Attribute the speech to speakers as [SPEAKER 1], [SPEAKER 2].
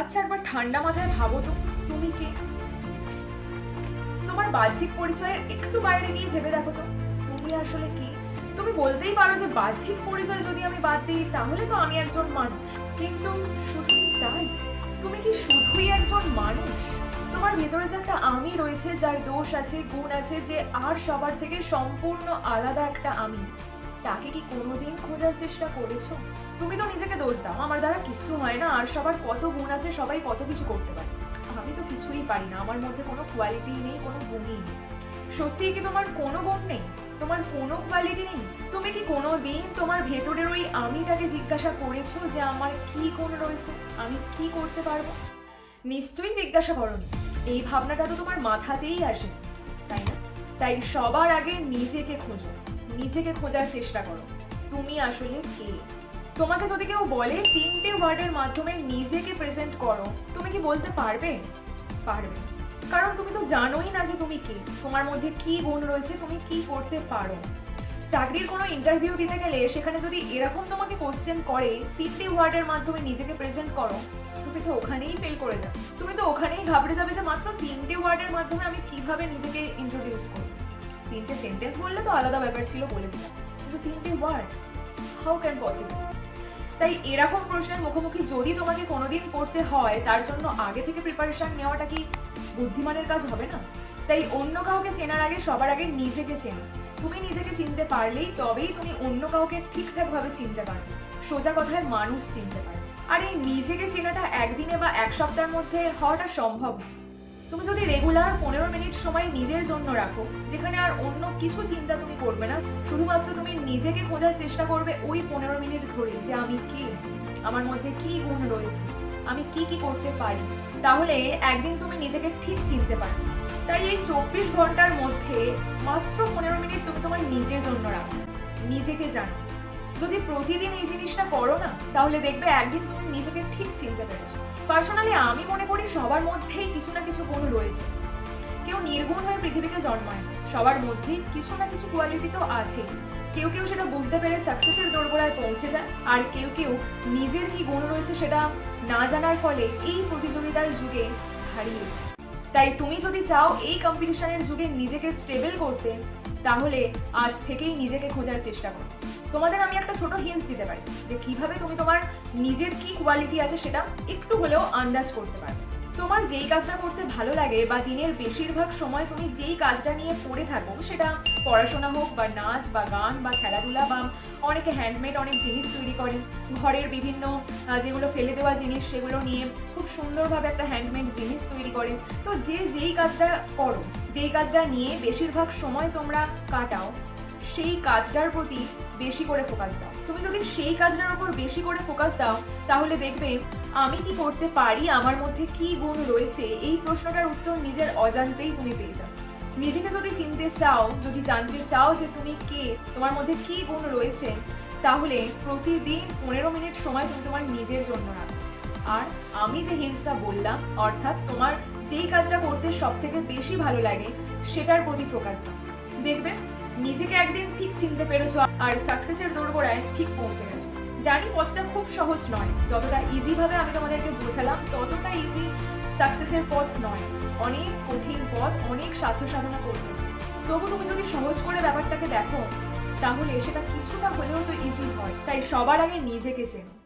[SPEAKER 1] আচ্ছা একবার ঠান্ডা মাথায় ভাবো তো, তুমি কে? তোমার বাহ্যিক পরিচয়ের একটু বাইরে গিয়ে ভেবে দেখো তো, তুমি আসলে কি? তুমি বলতেই পারো যে বাহ্যিক পরিচয় যদি আমি বাদ দিই, তাহলে তো আমি একজন মানুষ। কিন্তু শুধু কি তাই? তুমি কি শুধুই একজন মানুষ? তোমার ভেতরে যে একটা আমি রয়েছে, যার দোষ আছে, গুণ আছে, যে আর সবার থেকে সম্পূর্ণ আলাদা একটা আমি। তাকে কি কোনোদিন খোঁজার চেষ্টা করেছ? তুমি তো নিজেকে দোষ দাও। আমার দ্বারা কিছু হয় না, আর সবার কত গুণ আছে, সবাই কত কিছু করতে পারে। আমি তো কিছুই পারি না, আমার মধ্যে কোনো কোয়ালিটি নেই, কোনো গুণই নেই। সত্যিই কি তোমার কোনো গুণ নেই? তোমার কোনো কোয়ালিটি নেই? তুমি কি কোনো দিন তোমার ভেতরের ওই আমিটাকে জিজ্ঞাসা করেছ যে আমার কি গুণ রয়েছে? আমি কি করতে পারব? নিশ্চয়ই জিজ্ঞাসা করনি। এই ভাবনাটা তো তোমার মাথাতেই আসে তাই না? তাই সবার আগে নিজেকে খোঁজো। নিজেকে খোঁজার চেষ্টা করো। তুমি আসলে কে? তোমাকে যদি কেউ বলে তিনটে ওয়ার্ডের মাধ্যমে নিজেকে প্রেজেন্ট করো, তুমি কি বলতে পারবে? পারবে। কারণ তুমি তো জানোই না যে তুমি কে। তোমার মধ্যে কি গুণ রয়েছে, তুমি কি করতে পারো? চাকরির কোনো ইন্টারভিউ দিতে গেলে সেখানে যদি এরকম তোমাকে কোশ্চেন করে, তিনটে ওয়ার্ডের মাধ্যমে নিজেকে প্রেজেন্ট করো, তুমি তো ওখানেই ফেল করে যাবে। তুমি তো ওখানেই ঘাবড়ে যাবে যে মাত্র তিনটে ওয়ার্ডের মাধ্যমে আমি কীভাবে নিজেকে ইন্ট্রোডিউস করব? তিনটে সেন্টেন্স বললে তো আলাদা ব্যাপার ছিল বলে দিলাম। কিন্তু তিনটে ওয়ার্ড হাউ ক্যান পসিবল তাই এরকম প্রশ্নের মুখোমুখি যদি তোমাকে কোনোদিন পড়তে হয়, তার জন্য আগে থেকে প্রিপারেশন নেওয়াটা কি বুদ্ধিমানের কাজ হবে না? তাই অন্য কাউকে চেনার আগে সবার আগে নিজেকে চেনো। তুমি নিজেকে চিনতে পারলেই তবেই তুমি অন্য কাউকে ঠিকঠাকভাবে চিনতে পারবে। সোজা কথায় মানুষ চিনতে পারবে আর এই নিজেকে চেনাটা একদিনে বা এক সপ্তাহের মধ্যে হওয়াটা সম্ভব না তুমি যদি রেগুলার পনেরো মিনিট সময় নিজের জন্য রাখো, যেখানে আর অন্য কিছু চিন্তা তুমি করবে না, শুধুমাত্র তুমি নিজেকে খোঁজার চেষ্টা করবে ওই পনেরো মিনিট ধরে যে আমি কে, আমার মধ্যে কি গুণ রয়েছে, আমি কি কি করতে পারি। তাহলে একদিন তুমি নিজেকে ঠিক চিনতে পারবে। তাই এই চব্বিশ ঘণ্টার মধ্যে মাত্র পনেরো মিনিট তুমি তোমার নিজের জন্য রাখো, নিজেকে জানো। যদি প্রতিদিন এই জিনিসটা করো না, তাহলে দেখবে একদিন তুমি নিজেকে ঠিক চিনতে পেরেছ। পার্সোনালি আমি মনে করি সবার মধ্যেই কিছু না কিছু গুণ রয়েছে। কেউ নির্গুণ হয়ে পৃথিবীতে জন্মায় সবার মধ্যেই কিছু না কিছু কোয়ালিটি তো আছে কেউ কেউ সেটা বুঝতে পেরে সাকসেসের দোরগোড়ায় পৌঁছে যায়, আর কেউ কেউ নিজের কি গুণ রয়েছে সেটা না জানার ফলে এই প্রতিযোগিতার যুগে হারিয়ে যায়। তাই তুমি যদি চাও এই কম্পিটিশনের যুগে নিজেকে স্টেবল করতে, তাহলে আজ থেকেই নিজেকে খোঁজার চেষ্টা করো। তোমাদের আমি একটা ছোট হিন্টস দিতে পারি যে কীভাবে তুমি তোমার নিজের কি কোয়ালিটি আছে সেটা একটু হলেও আন্দাজ করতে পারবে। তোমার যেই কাজটা করতে ভালো লাগে বা দিনের বেশিরভাগ সময় তুমি যেই কাজটা নিয়ে পড়ে থাকো, সেটা পড়াশোনা হোক বা নাচ বা গান বা খেলাধুলা বা অনেকে হ্যান্ডমেড অনেক জিনিস তৈরি করে। ঘরের বিভিন্ন যেগুলো ফেলে দেওয়া জিনিস সেগুলো নিয়ে খুব সুন্দরভাবে একটা হ্যান্ডমেড জিনিস তৈরি করে। তো যে যেই কাজটা করো, যেই কাজটা নিয়ে বেশিরভাগ সময় তোমরা কাটাও, সেই কাজটার প্রতি বেশি করে ফোকাস দাও। তুমি যদি সেই কাজটার উপর বেশি করে ফোকাস দাও, তাহলে দেখবে আমি কি করতে পারি? আমার মধ্যে কি গুণ রয়েছে? এই প্রশ্নটার উত্তর নিজের অজান্তেই তুমি পেয়ে যাবে। নিজেকে যদি চিনতে চাও, যদি জানতে চাও যে তুমি কে, তোমার মধ্যে কি গুণ রয়েছে, তাহলে প্রতিদিন পনেরো মিনিট সময় তুমি তোমার নিজের জন্য রাখো। আর আমি যে হিন্টসটা বললাম, অর্থাৎ তোমার যেই কাজটা করতে সব থেকে বেশি ভালো লাগে, সেটার প্রতি ফোকাস দাও। দেখবে, নিজেকে একদিন ঠিক চিনতে পেরেছ, আর সাকসেসের দোরগোড়ায় ঠিক পৌঁছে গেছো। জানি পথটা খুব সহজ নয়। যতটা ইজিভাবে আমি তোমাদেরকে বোঝালাম, ততটা ইজি সাকসেসের পথ নয়। অনেক কঠিন পথ, অনেক সাধ্য সাধনা করবে। তবু তুমি যদি সহজ করে ব্যাপারটাকে দেখো, তাহলে সেটা কিছুটা হলেও তো ইজি হয়। তাই সবার আগে নিজেকে চেনো।